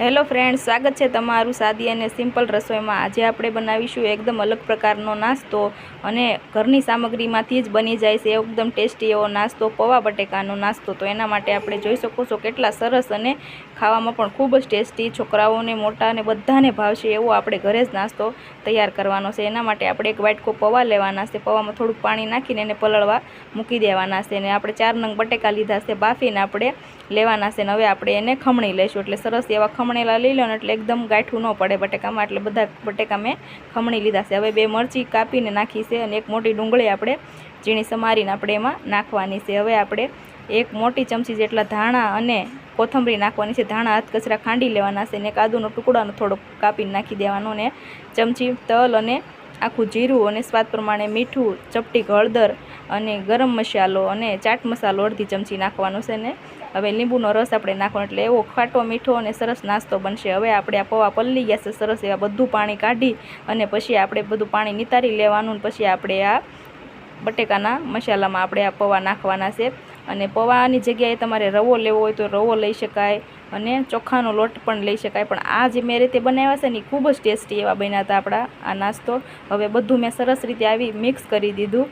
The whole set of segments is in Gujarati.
હેલો ફ્રેન્ડ્સ, સ્વાગત છે તમારું સાદી અને સિમ્પલ રસોઈમાં. આજે આપણે બનાવીશું એકદમ અલગ પ્રકારનો નાસ્તો અને ઘરની સામગ્રીમાંથી જ બની જાય છે એકદમ ટેસ્ટી એવો નાસ્તો, પૌવા બટેકાનો નાસ્તો. તો એના માટે આપણે જોઈ શકો છો કેટલા સરસ અને ખાવામાં પણ ખૂબ જ ટેસ્ટી, છોકરાઓને, મોટા અને બધાને ભાવશે એવો આપણે ઘરે જ નાસ્તો તૈયાર કરવાનો છે. એના માટે આપણે એક વાટકો પૌવા લેવાના છે. પૌવામાં થોડુંક પાણી નાખીને એને પલળવા મૂકી દેવાના છે અને આપણે ચાર નંગ બટેકા લીધા છે. બાફીને આપણે લેવાના છે અને હવે આપણે એને ખમણી લઈશું. એટલે સરસ એવા ખમણેલા લઈ લો એટલે એકદમ ગાંઠું ન પડે બટેકામાં. એટલે બધા બટેકા મેં ખમણી લીધા છે. હવે બે મરચી કાપીને નાખી છે અને એક મોટી ડુંગળી આપણે ઝીણી સમારીને આપણે એમાં નાખવાની છે. હવે આપણે એક મોટી ચમચી જેટલા ધાણા અને કોથમરી નાખવાની છે. ધાણા હાથ કચરા ખાંડી લેવાના છે અને કાદુનો ટુકડાનો થોડોક કાપીને નાખી દેવાનો ને ચમચી તલ અને આખું જીરું અને સ્વાદ પ્રમાણે મીઠું, ચપટી, હળદર અને ગરમ મસાલો અને ચાટ મસાલો અડધી ચમચી નાખવાનો છે ને હવે લીંબુનો રસ આપણે નાખવાનો, એટલે એવો ખાટો, મીઠો અને સરસ નાસ્તો બનશે. હવે આપણે આ પૌવા પલળી ગયા છે, સરસ એવા બધું પાણી કાઢી અને પછી આપણે બધું પાણી નિતારી લેવાનું પછી આપણે આ બટેકાના મસાલામાં આપણે આ પૌવા નાખવાના છે. અને પૌવાની જગ્યાએ તમારે રવો લેવો હોય તો રવો લઈ શકાય અને ચોખાનો લોટ પણ લઈ શકાય. પણ આ જે મેં રીતે બનાવ્યા છે ને એ ખૂબ જ ટેસ્ટી એવા બન્યા હતા આપણા આ નાસ્તો. હવે બધું મેં સરસ રીતે આવી મિક્સ કરી દીધું.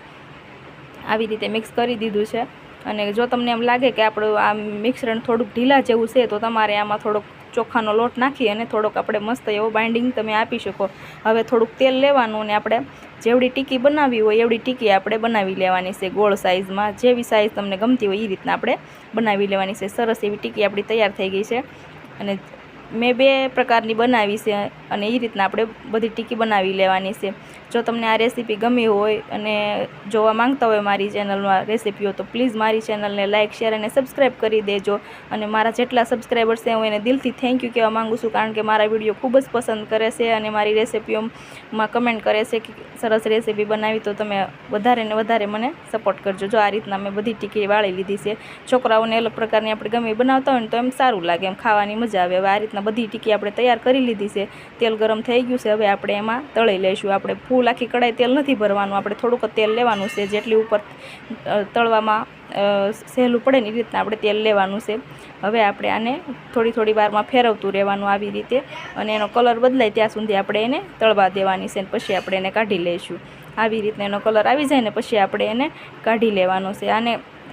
આવી રીતે મિક્સ કરી દીધું છે. અને જો તમને એમ લાગે કે આપણું આ મિશ્રણ થોડુંક ઢીલા જેવું છે, તો તમારે આમાં થોડોક ચોખાનો લોટ નાખી અને થોડોક આપણે મસ્ત એવો બાઇન્ડિંગ તમે આપી શકો. હવે થોડુંક તેલ લેવાનું અને આપણે જેવડી ટીકી બનાવવી હોય એવડી ટીકી આપણે બનાવી લેવાની છે ગોળ સાઇઝમાં જેવી સાઇઝ તમને ગમતી હોય એ રીતના આપણે બનાવી લેવાની છે. સરસ એવી ટીકી આપણી તૈયાર થઈ ગઈ છે. અને મેં બે પ્રકારની બનાવી છે અને એ રીતના આપણે બધી ટીકી બનાવી લેવાની છે. જો તમને આ રેસીપી ગમી હોય અને જોવા માંગતા હોય મારી ચેનલમાં રેસીપીઓ, તો પ્લીઝ મારી ચેનલને લાઇક શેર અને સબસ્ક્રાઈબ કરી દેજો. અને મારા જેટલા સબસ્ક્રાઈબર્સ છે, હું એને દિલથી થેન્ક યુ કહેવા માગું છું, કારણ કે મારા વીડિયો ખૂબ જ પસંદ કરે છે અને મારી રેસીપીઓમાં કમેન્ટ કરે છે કે સરસ રેસીપી બનાવી, તો તમે વધારે ને વધારે મને સપોર્ટ કરજો. જો આ રીતના મેં બધી ટીકી વાળી લીધી છે. છોકરાઓને અલગ પ્રકારની આપણે ગમે બનાવતા હોય ને, તો એમ સારું લાગે, એમ ખાવાની મજા આવે. આ રીતના બધી ટીકી આપણે તૈયાર કરી લીધી છે. તેલ ગરમ થઈ ગયું છે, હવે આપણે એમાં તળી લઈશું. આપણે ફૂલ આખી કડાઈ તેલ નથી ભરવાનું, આપણે થોડુંક તેલ લેવાનું છે. જેટલી ઉપર તળવામાં સહેલું પડે ને એ રીતના આપણે તેલ લેવાનું છે. હવે આપણે આને થોડી થોડી વારમાં ફેરવતું રહેવાનું આવી રીતે અને એનો કલર બદલાય ત્યાં સુધી આપણે એને તળવા દેવાની છે પછી આપણે એને કાઢી લઈશું. આવી રીતના એનો કલર આવી જાય ને પછી આપણે એને કાઢી લેવાનો છે. આને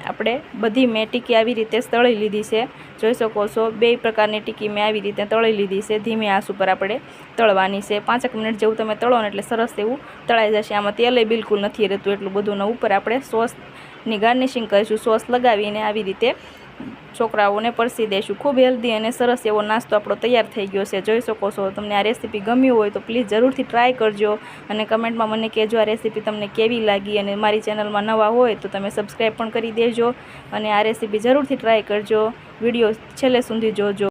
આપણે બધી મેં ટીકી આવી રીતે તળી લીધી છે. જોઈ શકો છો, બે પ્રકારની ટીકી મેં આવી રીતે તળી લીધી છે. ધીમે આંસ ઉપર આપણે તળવાની છે. પાંચેક મિનિટ જેવું તમે તળો ને એટલે સરસ એવું તળાઈ જશે. આમાં તેલે બિલકુલ નથી રહેતું. એટલું બધું ઉપર આપણે સોસની ગાર્નિશિંગ કરીશું સોસ લગાવીને આવી રીતે છોકરાઓને પરસી દઈશું ખૂબ હેલ્ધી અને સરસ એવો નાસ્તો આપણો તૈયાર થઈ ગયો છે. જોઈ શકો છો, તમને આ રેસીપી ગમ્યું હોય તો પ્લીઝ જરૂરથી ટ્રાય કરજો અને કમેન્ટમાં મને કહેજો આ રેસીપી તમને કેવી લાગી અને મારી ચેનલમાં નવા હોય તો તમે સબસ્ક્રાઈબ પણ કરી દેજો અને આ રેસીપી જરૂરથી ટ્રાય કરજો. વીડિયો છેલ્લે સુધી જોજો.